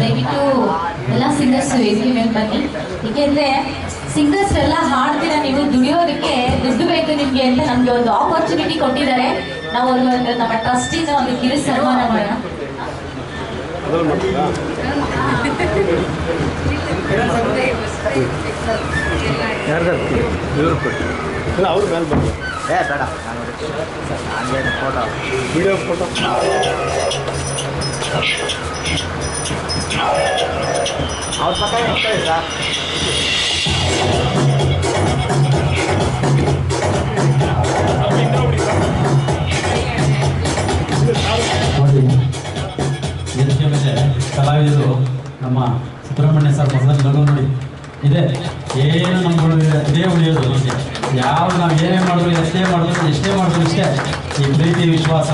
ದಯವಿಟ್ಟು ಎಲ್ಲ ಸಿಂಗರ್ಸ್ ವೇದಿಕೆ ಮೇಲೆ ಬನ್ನಿ. ಏಕೆಂದ್ರೆ ಸಿಂಗರ್ಸ್ ಎಲ್ಲ ಹಾಡ್ತೀರಾ ನೀವು ದುಡಿಯೋದಕ್ಕೆ ದುಡ್ಡು ಬೇಕು ನಿಮ್ಗೆ ಅಂತ ನಮ್ಗೆ ಒಂದು ಆಪರ್ಚುನಿಟಿ ಕೊಟ್ಟಿದ್ದಾರೆ. ನಾವು ಅವ್ರಿಗೆ ನಮ್ಮ ಟ್ರಸ್ಟಿಂದ ಒಂದು ಕಿರು ಸನ್ಮಾನ ಮಾಡೋಣ. ಅವ್ರ ಮೇಲೆ ಬಂದು ಏ ಬೇಡ ನಾನು ಫೋಟೋ ವಿಡಿಯೋ ಫೋಟೋ ಇರ್ತಾರೆ ಸರ್ ನೋಡಿ ವೇದಿಕೆ ಮೇಲೆ ಕಲಾವಿದರು ನಮ್ಮ ಸುಬ್ರಹ್ಮಣ್ಯ ಸರ್ ಮೊದಲನೇ ಲಗು ನೋಡಿ. ಇದೆ ಏನು ನಮ್ಗಳು ಇದೇ ಉಳಿಯೋದು ಯಾವ ನಾವು ಏನೇ ಮಾಡಿದ್ರು ಎಷ್ಟೇ ಮಾಡಿದ್ರು ಎಷ್ಟೇ ಮಾಡಿದ್ರು ಇಷ್ಟೇ ಈ ಪ್ರೀತಿ ವಿಶ್ವಾಸ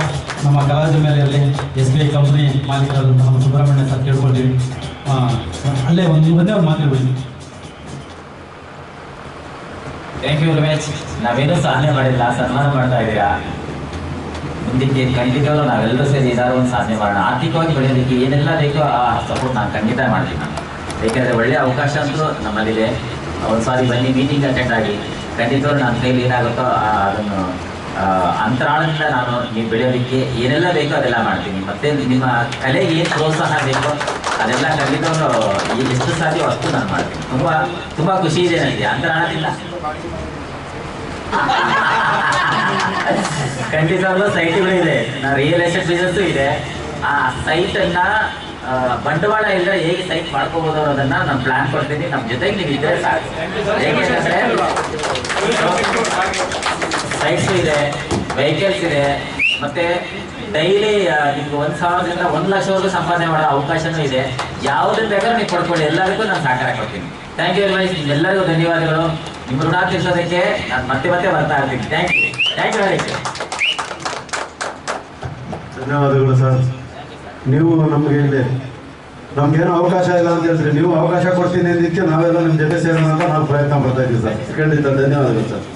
ನಮ್ಮ ಕಲಾವಿದರ ಮೇಲೆ ಅಲ್ಲಿ ಎಸ್ ಬಿ ಐ ಕಂಪ್ನಿ ಮಾಲೀಕರಾದಂಥ ನಮ್ಮ ಸುಬ್ರಹ್ಮಣ್ಯ ಸರ್ ಕೇಳ್ಕೊಳ್ತೀವಿ ಅಲ್ಲೇ ಒಂದು ಒಂದೇ ಒಂದು ಮಾತಾಡ್ಬಿಡಿ ಥ್ಯಾಂಕ್ ಯು ರಮೇಶ್ ನಾವೇನೂ ಸಾಧನೆ ಮಾಡಿಲ್ಲ, ಸನ್ಮಾನ ಮಾಡ್ತಾ ಇದ್ದೀರಾ? ಮುಂದಕ್ಕೆ ಖಂಡಿತವಾಗ್ಲೂ ನಾವೆಲ್ಲರೂ ಸೇರಿ ಏನಾದ್ರು ಒಂದು ಸಾಧನೆ ಮಾಡೋಣ. ಆರ್ಥಿಕವಾಗಿ ಬೆಳೆಯೋದಕ್ಕೆ ಏನೆಲ್ಲ ಬೇಕೋ ಆ ಸಪೋರ್ಟ್ ನಾನು ಖಂಡಿತ ಮಾಡ್ತೀನಿ ನಾನು. ಏಕೆಂದರೆ ಒಳ್ಳೆಯ ಅವಕಾಶ ಅಂತೂ ನಮ್ಮಲ್ಲಿದೆ. ಒಂದು ಸಾರಿ ಬನ್ನಿ ಮೀಟಿಂಗ್ ಅಟೆಂಡ್ ಆಗಿ. ಖಂಡಿತವಾಗ್ಲೂ ನನ್ನ ಕೈಲಿ ಏನಾಗುತ್ತೋ ಅದನ್ನು ಅಂತರಾಳದಿಂದ ನಾನು ನೀವು ಬೆಳೆಯೋದಕ್ಕೆ ಏನೆಲ್ಲ ಬೇಕೋ ಅದೆಲ್ಲ ಮಾಡ್ತೀನಿ. ಮತ್ತೆ ನಿಮ್ಮ ಕಲೆಗೆ ಏನು ಪ್ರೋತ್ಸಾಹ ಬೇಕೋ ಅದೆಲ್ಲ ಕಲಿತವರು ಈ ಎಷ್ಟು ಸಾಧ್ಯವೋ ಅಷ್ಟು ನಾನು ಮಾಡ್ತೀನಿ. ತುಂಬ ತುಂಬ ಖುಷಿ ಇದೆ ನನಗೆ. ಅಂತರಾಳದಿಂದ. ಖಂಡಿತವಾಗ್ಲೂ ಸೈಟ್ಗಳು ಇದೆ. ರಿಯಲ್ ಎಸ್ಟೇಟ್ ಬಿಸ್ನೆಸ್ ಇದೆ. ಆ ಸೈಟ್ ಅನ್ನ ಬಂಡವಾಳ ಇಲ್ಲದೆ ಹೇಗೆ ಸೈಟ್ ಮಾಡ್ಕೋಬಹುದು ಅನ್ನೋದನ್ನ ನಾನು ಪ್ಲಾನ್ ಕೊಡ್ತೀನಿ. ನಮ್ಮ ಜೊತೆಗೆ ನೀವು ಇದ್ರೆ ಸಾಕು. ಸೈಟ್ಸ್ ಇದೆ ವೆಹಿಕಲ್ಸ್ ಇದೆ, ಮತ್ತೆ ಡೈಲಿ ನಿಮ್ಗೆ ಒಂದ್ ಸಾವಿರದಿಂದ ಒಂದ್ ಲಕ್ಷವರೆಗೂ ಸಂಪಾದನೆ ಮಾಡೋ ಅವಕಾಶನೂ ಇದೆ. ಯಾವ್ದನ್ನ ಬೇಕಾದ್ರೂ ನೀವು ಪಡ್ಕೊಳ್ಳಿ, ಎಲ್ಲರಿಗೂ ನಾನು ಸಹಕಾರ ಕೊಡ್ತೀನಿ. ಥ್ಯಾಂಕ್ ಯು ವೆರಿ ಮಚ್ ನಿಮ್ಗೆಲ್ಲರಿಗೂ ಧನ್ಯವಾದಗಳು. ನಿಮ್ಮ ಋಣ ತಿಳಿಸೋದಕ್ಕೆ ನಾನು ಮತ್ತೆ ಮತ್ತೆ ಬರ್ತಾ ಇರ್ತೀನಿ. Thank you thank you very much ಧನ್ಯವಾದಗಳು ಸರ್. ನೀವು ನಮಗೆ ಇಲ್ಲಿ ನಮ್ಗೇನು ಅವಕಾಶ ಇಲ್ಲ ಅಂತ ಹೇಳಿದ್ರೆ ನೀವು ಅವಕಾಶ ಕೊಡ್ತೀನಿ ಅಂದಿದ್ದಕ್ಕೆ ನಾವೆಲ್ಲ ನಿಮ್ಮ ಜೊತೆ ಸೇರೋಣ ಅಂತ ನಾವು ಪ್ರಯತ್ನ ಪಡ್ತಾ ಇದ್ದೀವಿ ಸರ್. ಖಂಡಿತ ಧನ್ಯವಾದಗಳು ಸರ್.